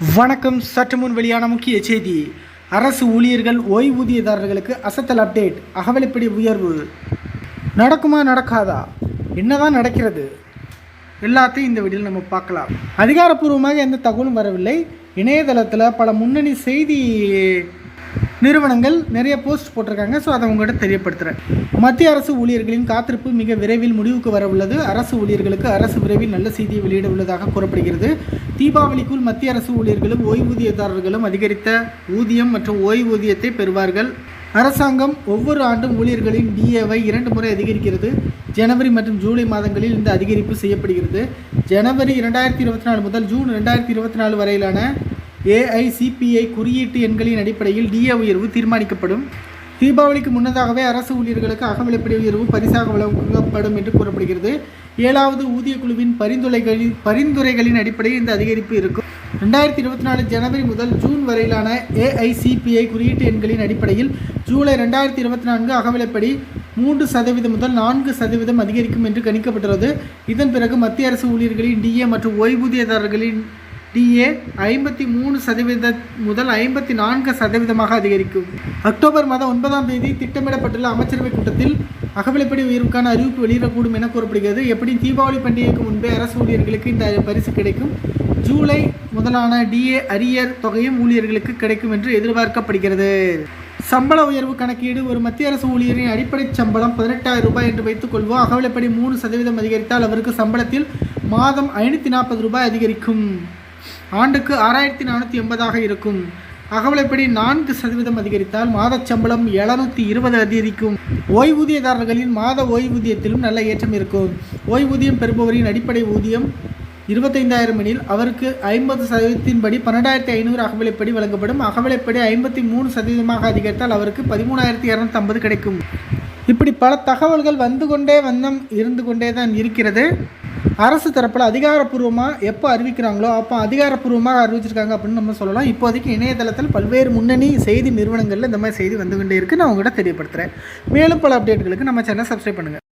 வணக்கம். சற்று முன் வெளியான முக்கிய செய்தி. அரசு ஊழியர்கள் ஓய்வூதியதாரர்களுக்கு அசத்தல் அப்டேட் அகவலைப்படி உயர்வு. நடக்குமா நடக்காதா? என்னதான் நடக்கிறது? எல்லாத்தையும் இந்த வீடியோவில் நம்ம பார்க்கலாம். அதிகாரப்பூர்வமாக எந்த தகவலும் வரவில்லை. இணையதளத்தில் பல முன்னணி செய்தி நிறுவனங்கள் நிறைய போஸ்ட் போட்டிருக்காங்க. ஸோ அதை உங்கள்கிட்ட தெரியப்படுத்துகிறேன் மத்திய அரசு ஊழியர்களின் காத்திருப்பு மிக விரைவில் முடிவுக்கு வர உள்ளது. அரசு ஊழியர்களுக்கு அரசு விரைவில் நல்ல செய்தியை வெளியிட உள்ளதாக கூறப்படுகிறது. தீபாவளிக்குள் மத்திய அரசு ஊழியர்களும் ஓய்வூதியதாரர்களும் அதிகரித்த ஊதியம் மற்றும் ஓய்வூதியத்தை பெறுவார்கள். அரசாங்கம் ஒவ்வொரு ஆண்டும் ஊழியர்களின் டிஏவை இரண்டு முறை அதிகரிக்கிறது. ஜனவரி மற்றும் ஜூலை மாதங்களில் இந்த அதிகரிப்பு செய்யப்படுகிறது. ஜனவரி இரண்டாயிரத்தி இருபத்தி நாலு முதல் ஜூன் ரெண்டாயிரத்தி இருபத்தி நாலு வரையிலான ஏஐசிபிஐ குறியீட்டு எண்களின் அடிப்படையில் டிஏ உயர்வு தீர்மானிக்கப்படும். தீபாவளிக்கு முன்னதாகவே அரசு ஊழியர்களுக்கு அகவிலைப்படி உயர்வு பரிசாக வழங்கப்படும் என்று கூறப்படுகிறது. ஏழாவது ஊதிய குழுவின் பரிந்துரைகளின் பரிந்துரைகளின் அடிப்படையில் இந்த அதிகரிப்பு இருக்கும். ரெண்டாயிரத்தி இருபத்தி நாலு ஜனவரி முதல் ஜூன் வரையிலான ஏஐசிபிஐ குறியீட்டு எண்களின் அடிப்படையில் ஜூலை ரெண்டாயிரத்தி இருபத்தி நான்கு அகவிலைப்படி மூன்று சதவீதம் முதல் நான்கு சதவீதம் அதிகரிக்கும் என்று கணிக்கப்பட்டுள்ளது. இதன் பிறகு மத்திய அரசு ஊழியர்களின் டிஏ மற்றும் ஓய்வூதியதாரர்களின் டிஏ ஐம்பத்தி மூணு சதவீத முதல் ஐம்பத்தி நான்கு சதவீதமாக அதிகரிக்கும். அக்டோபர் மாதம் ஒன்பதாம் தேதி திட்டமிடப்பட்டுள்ள அமைச்சரவை கூட்டத்தில் அகவிலைப்படி உயர்வுக்கான அறிவிப்பு வெளியிடக்கூடும் என கூறப்படுகிறது. எப்படி தீபாவளி பண்டிகைக்கு முன்பே அரசு ஊழியர்களுக்கு இந்த பரிசு கிடைக்கும்? ஜூலை முதலான டிஏ அரியர் தொகையும் ஊழியர்களுக்கு கிடைக்கும் என்று எதிர்பார்க்கப்படுகிறது. சம்பள உயர்வு கணக்கீடு ஒரு மத்திய அரசு ஊழியரின் அடிப்படை சம்பளம் பதினெட்டாயிரம் ரூபாய் என்று வைத்துக்கொள்வோம் அகவலைப்படி மூணு சதவீதம் அதிகரித்தால் அவருக்கு சம்பளத்தில் மாதம் ஐநூற்றி நாற்பது ரூபாய் அதிகரிக்கும். ஆண்டுக்கு ஆறாயிரத்தி நானூற்றி எண்பதாக இருக்கும். அகவலைப்படி நான்கு சதவீதம் அதிகரித்தால் மாதச் சம்பளம் எழுநூற்றி இருபது அதிகரிக்கும். ஓய்வூதியதாரர்களின் மாத ஓய்வூதியத்திலும் நல்ல ஏற்றம் இருக்கும். ஓய்வூதியம் பெறுபவரின் அடிப்படை ஊதியம் இருபத்தைந்தாயிரம் எனில் அவருக்கு ஐம்பது சதவீதத்தின்படி பன்னெண்டாயிரத்தி ஐநூறு அகவிலைப்படி வழங்கப்படும். அகவிலைப்படி ஐம்பத்தி மூணு சதவீதமாக அதிகரித்தால் அவருக்கு பதிமூணாயிரத்தி இரநூத்தம்பது கிடைக்கும். இப்படி பல தகவல்கள் வந்து கொண்டே வண்ணம் இருந்து கொண்டே தான் இருக்கிறது. அரசு தரப்பில் அதிகாரப்பூர்வமாக எப்போ அறிவிக்கிறாங்களோ அப்போ அதிகாரப்பூர்வமாக அறிவிச்சிருக்காங்க அப்படின்னு நம்ம சொல்லலாம். இப்போதைக்கு இணையதளத்தில் பல்வேறு முன்னணி செய்தி நிறுவனங்களில் இந்த மாதிரி செய்தி வந்து கொண்டே இருக்குது நான் உங்கள்கிட்ட தெரியப்படுத்துகிறேன் மேலும் பல அப்டேட்டுகளுக்கு நம்ம சேனல் சப்ஸ்கிரைப் பண்ணுங்கள்